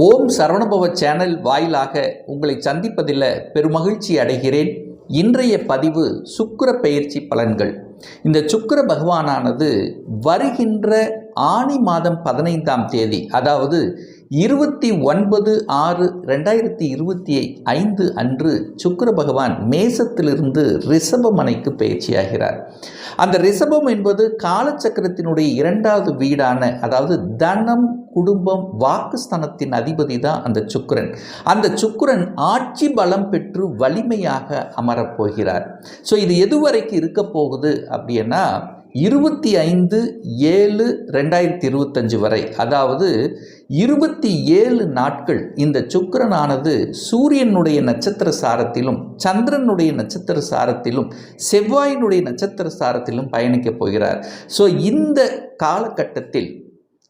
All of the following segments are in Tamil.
ஓம் சரவணபவ சேனல் வாயிலாக உங்களை சந்திப்பதில் பெருமகிழ்ச்சி அடைகிறேன். இன்றைய பதிவு சுக்கிர பெயர்ச்சி பலன்கள். இந்த சுக்கிர பகவானானது வருகின்ற ஆனி மாதம் பதினைந்தாம் தேதி அதாவது இருபத்தி ஒன்பது ஆறு ரெண்டாயிரத்தி இருபத்தி ஐந்து அன்று சுக்கர பகவான் மேசத்திலிருந்து ரிஷபமனைக்கு பயிற்சியாகிறார். அந்த ரிஷபம் என்பது காலச்சக்கரத்தினுடைய இரண்டாவது வீடான அதாவது தனம் குடும்பம் வாக்குஸ்தானத்தின் அதிபதி தான் அந்த சுக்கிரன். அந்த சுக்கிரன் ஆட்சி பலம் பெற்று வலிமையாக அமரப்போகிறார் ஸோ இது எதுவரைக்கும் இருக்க போகுது அப்படின்னா இருபத்தி ஐந்து ஏழு ரெண்டாயிரத்தி இருபத்தஞ்சு வரை அதாவது இருபத்தி ஏழு நாட்கள் இந்த சுக்கரனானது சூரியனுடைய நட்சத்திர சாரத்திலும் சந்திரனுடைய நட்சத்திர சாரத்திலும் செவ்வாயினுடைய நட்சத்திர சாரத்திலும் பயணிக்கப் போகிறார். ஸோ இந்த காலகட்டத்தில்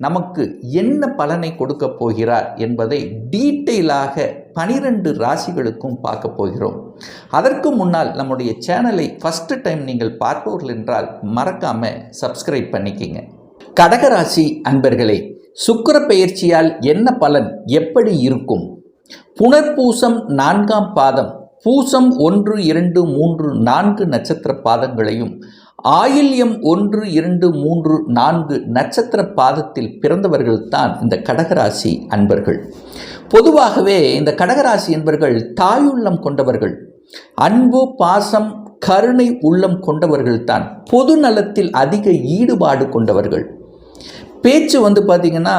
நமக்கு என்ன பலனை கொடுக்க போகிறார் என்பதை டீட்டெயிலாக பனிரெண்டு ராசிகளுக்கும் பார்க்க போகிறோம். அதற்கு முன்னால் நம்முடைய சேனலை ஃபஸ்ட்டு டைம் நீங்கள் பார்ப்பவர்கள் என்றால் மறக்காமல் சப்ஸ்கிரைப் பண்ணிக்கிங்க. கடகராசி அன்பர்களே சுக்கர பெயர்ச்சியால் என்ன பலன் எப்படி இருக்கும்? புனர்பூசம் நான்காம் பாதம் பூசம் ஒன்று இரண்டு மூன்று நான்கு நட்சத்திர பாதங்களையும் ஆயில்யம் ஒன்று இரண்டு மூன்று நான்கு நட்சத்திர பாதத்தில் பிறந்தவர்கள்தான் இந்த கடகராசி அன்பர்கள். பொதுவாகவே இந்த கடகராசி என்பர்கள் தாயுள்ளம் கொண்டவர்கள் அன்பு பாசம் கருணை உள்ளம் கொண்டவர்கள்தான் பொது நலத்தில் அதிக ஈடுபாடு கொண்டவர்கள். பேச்சு வந்து பார்த்திங்கன்னா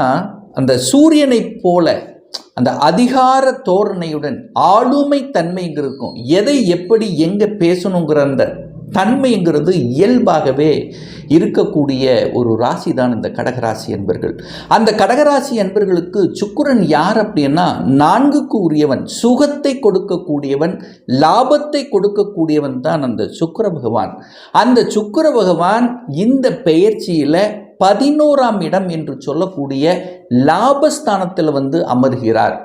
அந்த சூரியனைப் போல அந்த அதிகார தோரணையுடன் ஆளுமை தன்மைங்கிறக்கும் எதை எப்படி எங்கே பேசணுங்கிற அந்த தன்மைங்கிறது இயல்பாகவே இருக்கக்கூடிய ஒரு ராசி தான் இந்த கடகராசி என்பர்கள். அந்த கடகராசி என்பர்களுக்கு சுக்குரன் யார் அப்படின்னா நான்குக்கு உரியவன் சுகத்தை கொடுக்கக்கூடியவன் லாபத்தை கொடுக்கக்கூடியவன் தான் அந்த சுக்கர பகவான். அந்த சுக்கர பகவான் இந்த பெயர்ச்சியில் பதினோராம் இடம் என்று சொல்லக்கூடிய லாபஸ்தானத்தில் வந்து அமர்கிறார்.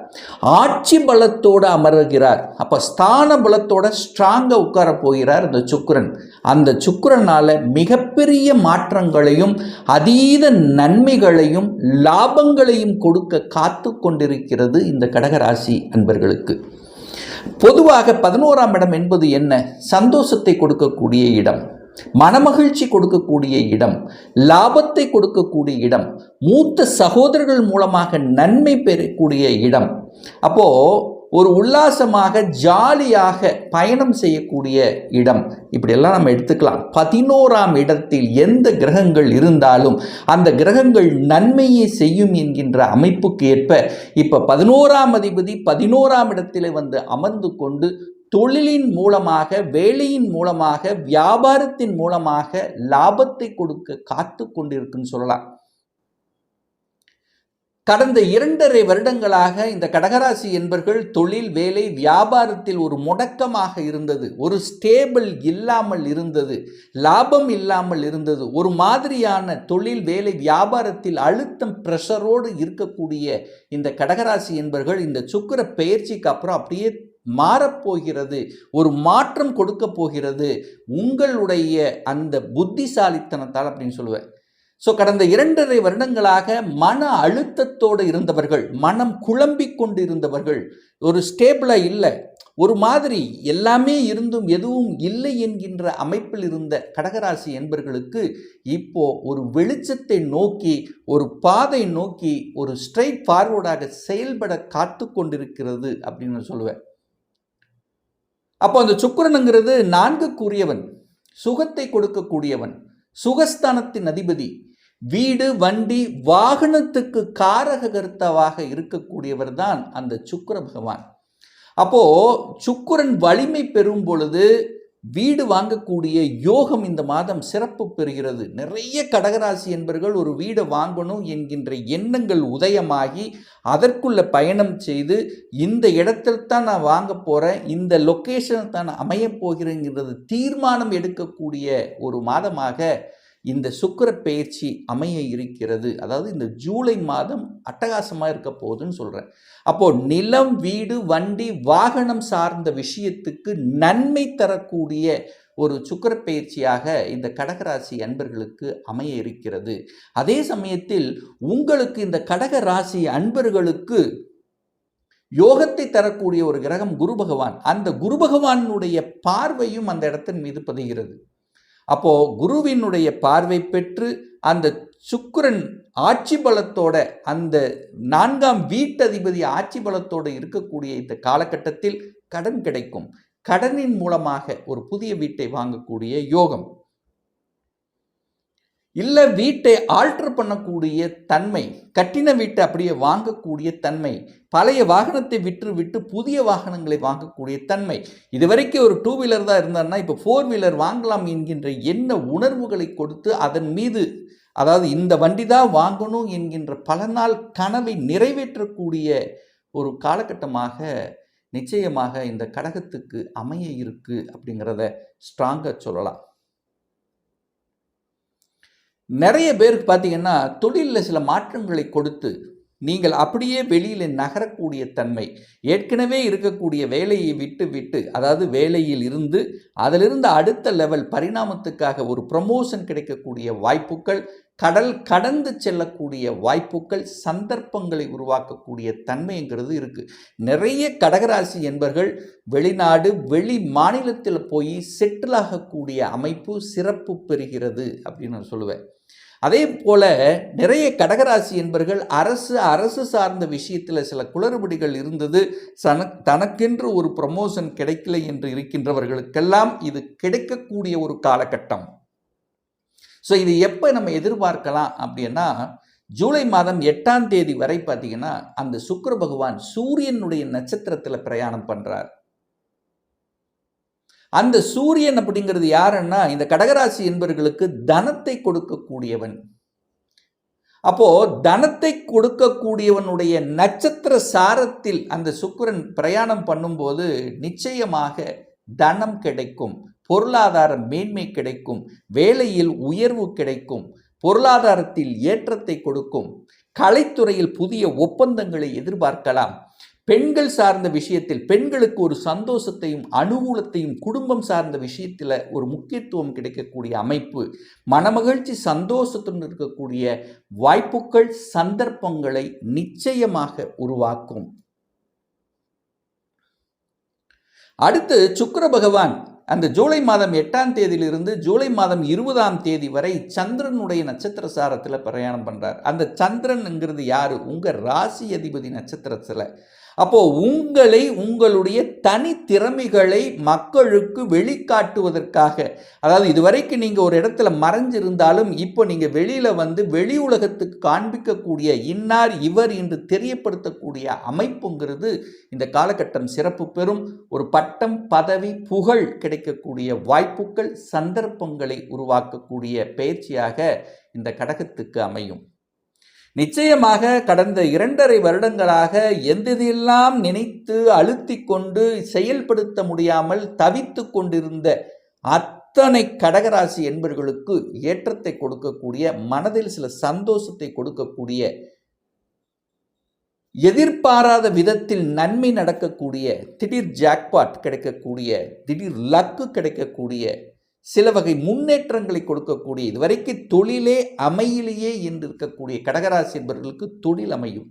ஆட்சி பலத்தோடு அமர்கிறார். அப்போ ஸ்தான பலத்தோட ஸ்ட்ராங்காக உட்கார போகிறார் இந்த சுக்கரன். அந்த சுக்கரனால் மிகப்பெரிய மாற்றங்களையும் அதீத நன்மைகளையும் லாபங்களையும் கொடுக்க காத்து கொண்டிருக்கிறது இந்த கடகராசி அன்பர்களுக்கு. பொதுவாக பதினோராம் இடம் என்பது என்ன? சந்தோஷத்தை கொடுக்கக்கூடிய இடம். மனமகிழ்ச்சி கொடுக்கக்கூடிய இடம் லாபத்தை கொடுக்கக்கூடிய இடம் மூத்த சகோதரர்கள் மூலமாக நன்மை பெறக்கூடிய இடம். அப்போது ஒரு உல்லாசமாக ஜாலியாக பயணம் செய்யக்கூடிய இடம். இப்படியெல்லாம் நம்ம எடுத்துக்கலாம். பதினோராம் இடத்தில் எந்த கிரகங்கள் இருந்தாலும் அந்த கிரகங்கள் நன்மையை செய்யும் என்கின்ற அமைப்புக்கு ஏற்ப இப்போ பதினோராம் அதிபதி பதினோராம் இடத்திலே வந்து அமர்ந்து கொண்டு தொழிலின் மூலமாக வேலையின் மூலமாக வியாபாரத்தின் மூலமாக லாபத்தை கொடுக்க காத்து கொண்டிருக்குன்னு சொல்லலாம். கடந்த இரண்டரை வருடங்களாக இந்த கடகராசி என்பர்கள் தொழில் வேலை வியாபாரத்தில் ஒரு முடக்கமாக இருந்தது. ஒரு ஸ்டேபிள் இல்லாமல் இருந்தது. லாபம் இல்லாமல் இருந்தது. ஒரு மாதிரியான தொழில் வேலை வியாபாரத்தில் அழுத்தம் ப்ரெஷரோடு இருக்கக்கூடிய இந்த கடகராசி என்பர்கள் இந்த சுக்கர பெயர்ச்சிக்கு அப்புறம் அப்படியே மாறப்போகிறது ஒரு மாற்றம் கொடுக்க போகிறது உங்களுடைய அந்த புத்திசாலித்தனத்தால் அப்படின்னு சொல்லுவேன். ஸோ கடந்த இரண்டரை வருடங்களாக மன அழுத்தத்தோடு இருந்தவர்கள் மனம் குழம்பி கொண்டு இருந்தவர்கள் ஒரு ஸ்டேபிளாக இல்லை. ஒரு மாதிரி எல்லாமே இருந்தும் எதுவும் இல்லை என்கின்ற அமைப்பில் இருந்த கடகராசி என்பர்களுக்கு இப்போ ஒரு வெளிச்சத்தை நோக்கி ஒரு பாதை நோக்கி ஒரு ஸ்ட்ரைட் ஃபார்வர்டாக செயல்பட காத்து கொண்டிருக்கிறது அப்படின்னு நான் சொல்லுவேன். அப்போ அந்த சுக்கிரனுங்கிறது கூறியவன் சுகத்தை கொடுக்கக்கூடியவன் சுகஸ்தானத்தின் அதிபதி வீடு வண்டி வாகனத்துக்கு காரக கருத்தாவாக இருக்கக்கூடியவர் தான் அந்த சுக்கிர பகவான். அப்போ சுக்குரன் வலிமை பெறும் பொழுது வீடு வாங்கக்கூடிய யோகம் இந்த மாதம் சிறப்பு பெறுகிறது. நிறைய கடகராசி என்பர்கள் ஒரு வீடை வாங்கணும் என்கின்ற எண்ணங்கள் உதயமாகி அதற்குள்ள பயணம் செய்து இந்த இடத்தில் தான் நான் வாங்க போகிறேன் இந்த லொக்கேஷன் தான் நான் அமையப் போகிறேங்கிறது தீர்மானம் எடுக்கக்கூடிய ஒரு மாதமாக இந்த சுக்கர பயிற்சி அமைய இருக்கிறது. அதாவது இந்த ஜூலை மாதம் அட்டகாசமாக இருக்க போகுதுன்னு சொல்கிறேன் அப்போது நிலம் வீடு வண்டி வாகனம் சார்ந்த விஷயத்துக்கு நன்மை தரக்கூடிய ஒரு சுக்கர பயிற்சியாக இந்த கடகராசி அன்பர்களுக்கு அமைய இருக்கிறது. அதே சமயத்தில் உங்களுக்கு இந்த கடகராசி அன்பர்களுக்கு யோகத்தை தரக்கூடிய ஒரு கிரகம் குரு பகவான். அந்த குரு பகவானுடைய பார்வையும் அந்த இடத்தின் மீது பதிகிறது. அப்போது குருவினுடைய பார்வை பெற்று அந்த சுக்கரன் ஆட்சி பலத்தோட அந்த நான்காம் வீட்டதிபதி ஆட்சி பலத்தோடு இருக்கக்கூடிய இந்த காலகட்டத்தில் கடன் கிடைக்கும். கடனின் மூலமாக ஒரு புதிய வீட்டை வாங்கக்கூடிய யோகம். இல்லை வீட்டை ஆல்டர் பண்ணக்கூடிய தன்மை கட்டின வீட்டை அப்படியே வாங்கக்கூடிய தன்மை பழைய வாகனத்தை விற்று விட்டு புதிய வாகனங்களை வாங்கக்கூடிய தன்மை. இதுவரைக்கும் ஒரு டூ வீலர் தான் இருந்தாருன்னா இப்போ ஃபோர் வீலர் வாங்கலாம் என்கின்ற என்ன உணர்வுகளை கொடுத்து அதன் மீது அதாவது இந்த வண்டி தான் வாங்கணும் என்கின்ற பல நாள் கனவை நிறைவேற்றக்கூடிய ஒரு காலகட்டமாக நிச்சயமாக இந்த கடகத்துக்கு அமைய இருக்குது அப்படிங்கிறத ஸ்ட்ராங்காக சொல்லலாம். நிறைய பேருக்கு பார்த்தீங்கன்னா தொழிலில் சில மாற்றங்களை கொடுத்து நீங்கள் அப்படியே வெளியில் நகரக்கூடிய தன்மை ஏற்கனவே இருக்கக்கூடிய வேலையை விட்டு விட்டு அதாவது வேலையில் இருந்து அதிலிருந்து அடுத்த லெவல் பரிணாமத்துக்காக ஒரு ப்ரமோஷன் கிடைக்கக்கூடிய வாய்ப்புகள் கடல் கடந்து செல்லக்கூடிய வாய்ப்புகள் சந்தர்ப்பங்களை உருவாக்கக்கூடிய தன்மைங்கிறது இருக்குது நிறைய கடகராசி என்பர்கள் வெளிநாடு வெளி மாநிலத்தில் போய் செட்டில் ஆகக்கூடிய அமைப்பு சிறப்பு பெறுகிறது அப்படின்னு நான் சொல்லுவேன். அதே போல நிறைய கடகராசி என்பர்கள் அரசு அரசு சார்ந்த விஷயத்தில் சில குளறுபடிகள் இருந்தது. சன தனக்கென்று ஒரு ப்ரமோஷன் கிடைக்கல என்று இருக்கின்றவர்களுக்கெல்லாம் இது கிடைக்கக்கூடிய ஒரு காலகட்டம். ஸோ இது எப்போ நம்ம எதிர்பார்க்கலாம் அப்படின்னா ஜூலை மாதம் எட்டாம் தேதி வரை பார்த்தீங்கன்னா அந்த சுக்கர பகவான் சூரியனுடைய நட்சத்திரத்தில் பிரயாணம் பண்ணுறார் அந்த சூரியன் அப்படிங்கிறது யாருன்னா இந்த கடகராசி என்பவர்களுக்கு தனத்தை கொடுக்கக்கூடியவன். அப்போ தனத்தை கொடுக்கக்கூடியவனுடைய நட்சத்திர சாரத்தில் அந்த சுக்கிரன் பிரயாணம் பண்ணும்போது நிச்சயமாக தனம் கிடைக்கும் பொருளாதார மேன்மை கிடைக்கும் வேலையில் உயர்வு கிடைக்கும் பொருளாதாரத்தில் ஏற்றத்தை கொடுக்கும் கலைத்துறையில் புதிய ஒப்பந்தங்களை எதிர்பார்க்கலாம் பெண்கள் சார்ந்த விஷயத்தில் பெண்களுக்கு ஒரு சந்தோஷத்தையும் அனுகூலத்தையும் குடும்பம் சார்ந்த விஷயத்தில் ஒரு முக்கியத்துவம் கிடைக்கக்கூடிய அமைப்பு மனமகிழ்ச்சி சந்தோஷத்துடன் இருக்கக்கூடிய வாய்ப்புகள் சந்தர்ப்பங்களை நிச்சயமாக உருவாக்கும். அடுத்து சுக்கர பகவான் அந்த ஜூலை மாதம் எட்டாம் தேதியிலிருந்து ஜூலை மாதம் இருபதாம் தேதி வரை சந்திரனுடைய நட்சத்திர சாரத்தில் பிரயாணம் பண்ணுறார் அந்த சந்திரன்ங்கிறது யார்? உங்கள் ராசி அதிபதி நட்சத்திரத்தில். அப்போ உங்களை உங்களுடைய தனி திறமைகளை மக்களுக்கு வெளிக்காட்டுவதற்காக. அதாவது இதுவரைக்கும் நீங்கள் ஒரு இடத்துல மறைஞ்சிருந்தாலும் இப்போ நீங்கள் வெளியில் வந்து வெளி உலகத்துக்கு காண்பிக்கக்கூடிய இன்னார் இவர் என்று தெரியப்படுத்தக்கூடிய அமைப்புங்கிறது இந்த காலகட்டம் சிறப்பு பெறும். ஒரு பட்டம் பதவி புகழ் கிடைக்கக்கூடிய வாய்ப்புகள் சந்தர்ப்பங்களை உருவாக்கக்கூடிய பயிற்சியாக இந்த கடகத்துக்கு அமையும். நிச்சயமாக கடந்த இரண்டரை வருடங்களாக எந்தெல்லாம் நினைத்து அழுத்தி கொண்டு செயல்படுத்த முடியாமல் தவித்து கொண்டிருந்த அத்தனை கடகராசி என்பர்களுக்கு ஏற்றத்தை கொடுக்கக்கூடிய மனதில் சில சந்தோஷத்தை கொடுக்கக்கூடிய எதிர்பாராத விதத்தில் நன்மை நடக்கக்கூடிய திடீர் ஜாக்பாட் கிடைக்கக்கூடிய திடீர் லக்கு கிடைக்கக்கூடிய சில வகை முன்னேற்றங்களை கொடுக்கக்கூடிய இதுவரைக்கும் தொழிலே அமையிலேயே என்று இருக்கக்கூடிய கடகராசி என்பவர்களுக்கு தொழில் அமையும்.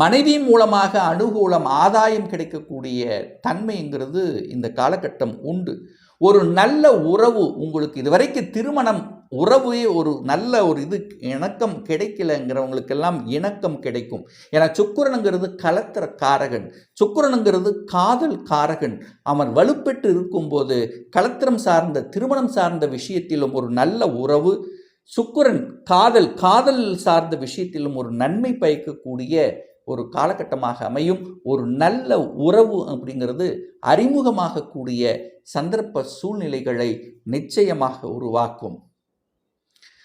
மனைவி மூலமாக அனுகூலம் ஆதாயம் கிடைக்கக்கூடிய தன்மைங்கிறது இந்த காலகட்டம் உண்டு. ஒரு நல்ல உறவு உங்களுக்கு இதுவரைக்கும் திருமணம் உறவே ஒரு நல்ல ஒரு இது இணக்கம் கிடைக்கலங்கிறவங்களுக்கெல்லாம் இணக்கம் கிடைக்கும். ஏன்னா சுக்குரனுங்கிறது கலத்திர காரகன். சுக்குரனுங்கிறது காதல் காரகன். அவன் வலுப்பெற்று இருக்கும்போது கலத்திரம் சார்ந்த திருமணம் சார்ந்த விஷயத்திலும் ஒரு நல்ல உறவு சுக்குரன் காதல் காதல் சார்ந்த விஷயத்திலும் ஒரு நன்மை பயக்கக்கூடிய ஒரு காலகட்டமாக அமையும். ஒரு நல்ல உறவு அப்படிங்கிறது அறிமுகமாகக்கூடிய சந்தர்ப்ப சூழ்நிலைகளை நிச்சயமாக உருவாக்கும்.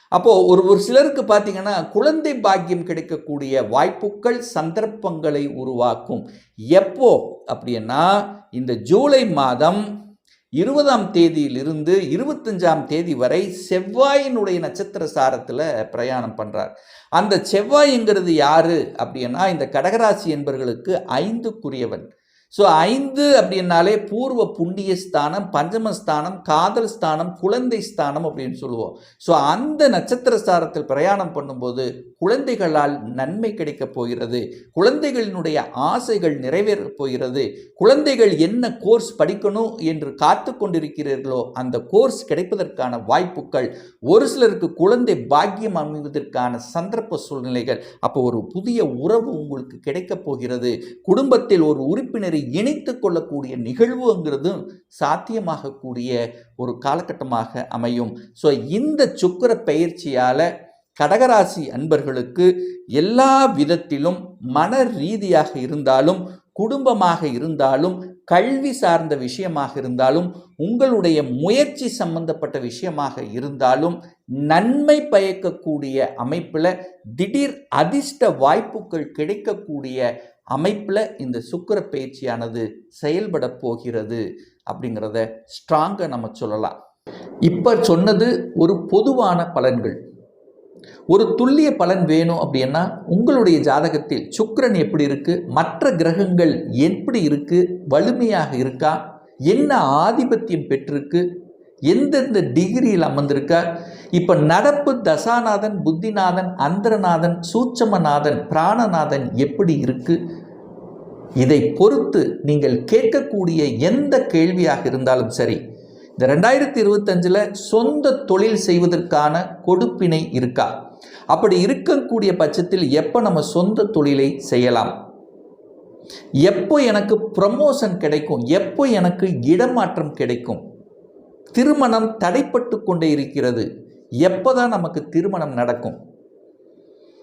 அப்போது ஒரு ஒரு சிலருக்கு பார்த்தீங்கன்னா குழந்தை பாக்கியம் கிடைக்கக்கூடிய வாய்ப்புகள் சந்தர்ப்பங்களை உருவாக்கும். எப்போ? அப்படின்னா இந்த ஜூலை மாதம் இருபதாம் தேதியிலிருந்து இருபத்தஞ்சாம் தேதி வரை செவ்வாயினுடைய நட்சத்திர சாரத்தில் பிரயாணம் பண்ணுறார் அந்த செவ்வாய்ங்கிறது யாரு? அப்படின்னா இந்த கடகராசி என்பவர்களுக்கு ஐந்துக்குரியவன். ஸோ ஐந்து அப்படின்னாலே பூர்வ புண்ணிய ஸ்தானம் பஞ்சமஸ்தானம் காதல் ஸ்தானம் குழந்தை ஸ்தானம் அப்படின்னு சொல்லுவோம். ஸோ அந்த நட்சத்திர ஸ்தானத்தில் பிரயாணம் பண்ணும்போது குழந்தைகளால் நன்மை கிடைக்கப் போகிறது. குழந்தைகளினுடைய ஆசைகள் நிறைவேறப் போகிறது. குழந்தைகள் என்ன கோர்ஸ் படிக்கணும் என்று காத்து கொண்டிருக்கிறீர்களோ அந்த கோர்ஸ் கிடைப்பதற்கான வாய்ப்புகள் ஒரு சிலருக்கு குழந்தை பாக்கியம் அமைவதற்கான சந்தர்ப்ப சூழ்நிலைகள் அப்போ ஒரு புதிய உறவு உங்களுக்கு கிடைக்கப் போகிறது. குடும்பத்தில் ஒரு உறுப்பினர் இணைத்து கொள்ளக்கூடிய நிகழ்வுங்கிறதும் சாத்தியமாகக்கூடிய ஒரு காலகட்டமாக அமையும். ஸோ இந்த சுக்கிர பயிற்சியால் கடகராசி அன்பர்களுக்கு எல்லா விதத்திலும் மன ரீதியாக இருந்தாலும் குடும்பமாக இருந்தாலும் கல்வி சார்ந்த விஷயமாக இருந்தாலும் உங்களுடைய முயற்சி சம்பந்தப்பட்ட விஷயமாக இருந்தாலும் நன்மை பயக்கக்கூடிய அமைப்பில் திடீர் அதிர்ஷ்ட வாய்ப்புகள் கிடைக்கக்கூடிய அமைப்பில் இந்த சுக்கிர பயிற்சியானது செயல்பட போகிறது அப்படிங்கிறத ஸ்ட்ராங்காக நம்ம சொல்லலாம். இப்போ சொன்னது ஒரு பொதுவான பலன்கள். ஒரு துல்லிய பலன் வேணும் அப்படின்னா உங்களுடைய ஜாதகத்தில் சுக்கிரன் எப்படி இருக்குது மற்ற கிரகங்கள் எப்படி இருக்குது வலிமையாக இருக்கா? என்ன ஆதிபத்தியம் பெற்றிருக்கு? எந்தெந்த டிகிரியில் அமர்ந்திருக்கார்? இப்போ நடப்பு தசாநாதன் புத்திநாதன் அந்தரநாதன் சூட்சமநாதன் பிராணநாதன் எப்படி இருக்கு? இதை பொறுத்து நீங்கள் கேட்கக்கூடிய எந்த கேள்வியாக இருந்தாலும் சரி இந்த ரெண்டாயிரத்தி இருபத்தஞ்சில் சொந்த தொழில் செய்வதற்கான கொடுப்பினை இருக்கா? அப்படி இருக்கக்கூடிய பட்சத்தில் எப்போ நம்ம சொந்த தொழிலை செய்யலாம்? எப்போ எனக்கு ப்ரமோஷன் கிடைக்கும்? எப்போ எனக்கு இடமாற்றம் கிடைக்கும்? திருமணம் தடைப்பட்டு கொண்டே இருக்கிறது. எப்போ தான் நமக்கு திருமணம் நடக்கும்?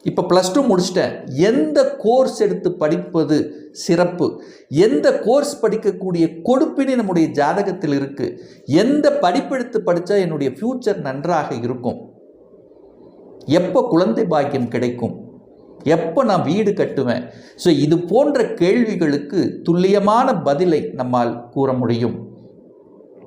இப்போ ப்ளஸ் டூ முடிச்சிட்டேன். எந்த கோர்ஸ் எடுத்து படிப்பது சிறப்பு? எந்த கோர்ஸ் படிக்கக்கூடிய கொடுப்பினை நம்முடைய ஜாதகத்தில் இருக்குது எந்த படிப்பெடுத்து படித்தா என்னுடைய ஃப்யூச்சர் நன்றாக இருக்கும்? எப்போ குழந்தை பாக்கியம் கிடைக்கும்? எப்போ நான் வீடு கட்டுவேன்? ஸோ இது போன்ற கேள்விகளுக்கு துல்லியமான பதிலை நம்மால் கூற முடியும்.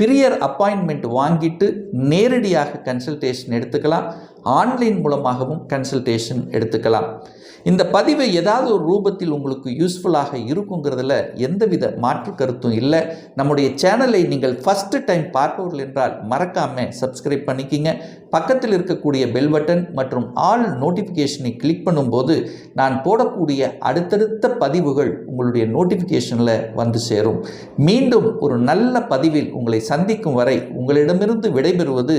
பிரியர் அப்பாயின்மெண்ட் வாங்கிட்டு நேரடியாக கன்சல்டேஷன் எடுத்துக்கலாம். ஆன்லைன் மூலமாகவும் கன்சல்டேஷன் எடுத்துக்கலாம். இந்த பதிவை ஏதாவது ஒரு ரூபத்தில் உங்களுக்கு யூஸ்ஃபுல்லாக இருக்குங்கிறதுல எந்தவித மாற்று கருத்தும் இல்லை. நம்முடைய சேனலை நீங்கள் ஃபஸ்ட்டு டைம் பார்ப்பவர்கள் என்றால் மறக்காமல் சப்ஸ்கிரைப் பண்ணிக்கிங்க. பக்கத்தில் இருக்கக்கூடிய பெல் பட்டன் மற்றும் ஆல் நோட்டிஃபிகேஷனை கிளிக் பண்ணும்போது நான் போடக்கூடிய அடுத்தடுத்த பதிவுகள் உங்களுடைய நோட்டிஃபிகேஷனில் வந்து சேரும். மீண்டும் ஒரு நல்ல பதிவில் உங்களை சந்திக்கும் வரை உங்களிடமிருந்து விடைபெறுவது